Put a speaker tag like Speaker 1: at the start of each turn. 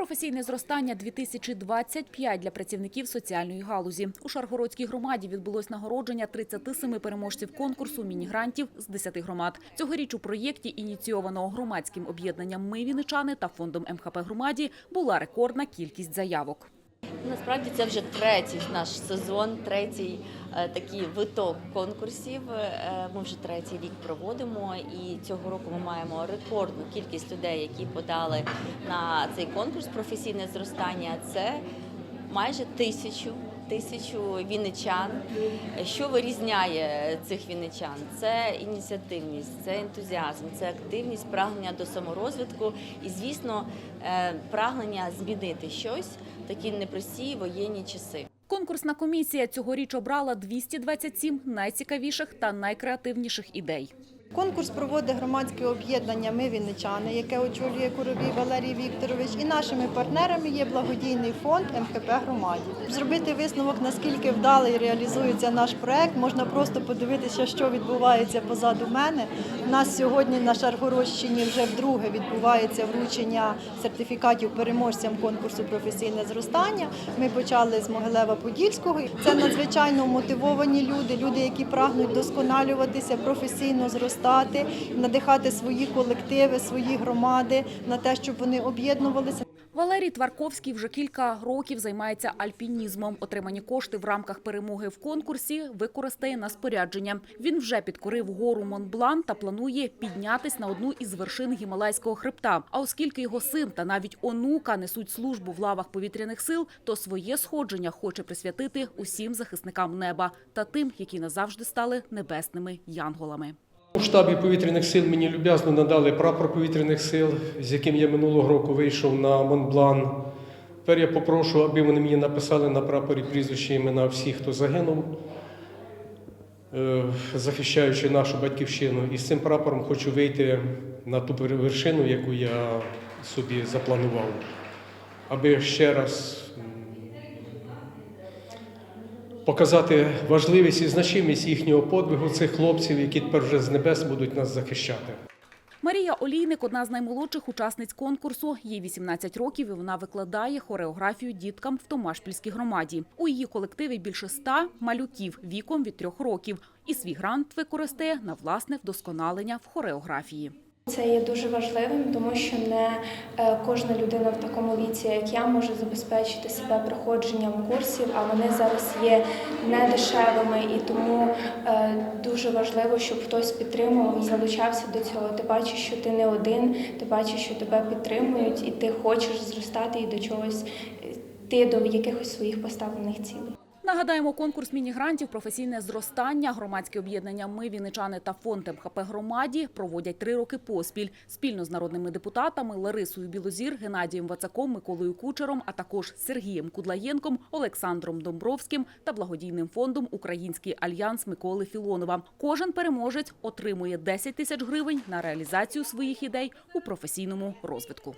Speaker 1: Професійне зростання 2025 для працівників соціальної галузі. У Шаргородській громаді відбулось нагородження 37 переможців конкурсу міні-грантів з 10 громад. Цьогоріч у проєкті, ініційованого громадським об'єднанням «Ми вінничани» та фондом МХП громаді, була рекордна кількість заявок.
Speaker 2: Насправді це вже третій наш сезон, третій е, такий виток конкурсів. Е, Ми вже третій рік проводимо, і цього року ми маємо рекордну кількість людей, які подали на цей конкурс професійне зростання. Це майже тисячу. Тисячу вінничан. Що вирізняє цих вінничан? Це ініціативність, це ентузіазм, це активність, прагнення до саморозвитку і, звісно, е, прагнення змінити щось такі непрості воєнні часи.
Speaker 1: Конкурсна комісія цьогоріч обрала 227 найцікавіших та найкреативніших ідей.
Speaker 3: Конкурс проводить громадське об'єднання Ми Вінничани, яке очолює Куровій Валерій Вікторович. І нашими партнерами є благодійний фонд МХП громаді. Зробити висновок, наскільки вдалий реалізується наш проект, можна просто подивитися, що відбувається позаду мене. У нас сьогодні на Шаргородщині вже вдруге відбувається вручення сертифікатів переможцям конкурсу професійне зростання. Ми почали з Могилева Подільського. Це надзвичайно мотивовані люди, люди, які прагнуть досконалюватися, професійно зростати, надихати свої колективи, свої громади на те, щоб вони об'єднувалися.
Speaker 1: Валерій Тварковський вже кілька років займається альпінізмом. Отримані кошти в рамках перемоги в конкурсі використає на спорядження. Він вже підкорив гору Монблан та планує піднятись на одну із вершин Гімалайського хребта. А оскільки його син та навіть онука несуть службу в лавах повітряних сил, то своє сходження хоче присвятити усім захисникам неба та тим, які назавжди стали небесними янголами.
Speaker 4: У штабі повітряних сил мені люб'язно надали прапор повітряних сил, з яким я минулого року вийшов на Монблан. Тепер я попрошу, аби вони мені написали на прапорі прізвища імена всіх, хто загинув, е, захищаючи нашу батьківщину. І з цим прапором хочу вийти на ту вершину, яку я собі запланував, аби ще раз показати важливість і значимість їхнього подвигу цих хлопців, які тепер вже з небес будуть нас захищати.
Speaker 1: Марія Олійник – одна з наймолодших учасниць конкурсу. Їй 18 років і вона викладає хореографію діткам в Томашпільській громаді. У її колективі більше ста малюків віком від трьох років. І свій грант використає на власне вдосконалення в хореографії.
Speaker 5: Це є дуже важливим, тому що не е, кожна людина в такому віці, як я, може забезпечити себе проходженням курсів, а вони зараз є недешевими, і тому е, дуже важливо, щоб хтось підтримував і залучався до цього. Ти бачиш, що ти не один, ти бачиш, що тебе підтримують, і ти хочеш зростати і до чогось ти до якихось своїх поставлених цілей.
Speaker 1: Нагадаємо, конкурс міні-грантів «Професійне зростання» громадське об'єднання «Ми Вінничани» та фонд МХП громаді проводять три роки поспіль спільно з народними депутатами Ларисою Білозір, Геннадієм Вацаком, Миколою Кучером, а також Сергієм Кудлаєнком, Олександром Домбровським та благодійним фондом Український альянс Миколи Філонова. Кожен переможець отримує 10 тисяч гривень на реалізацію своїх ідей у професійному розвитку.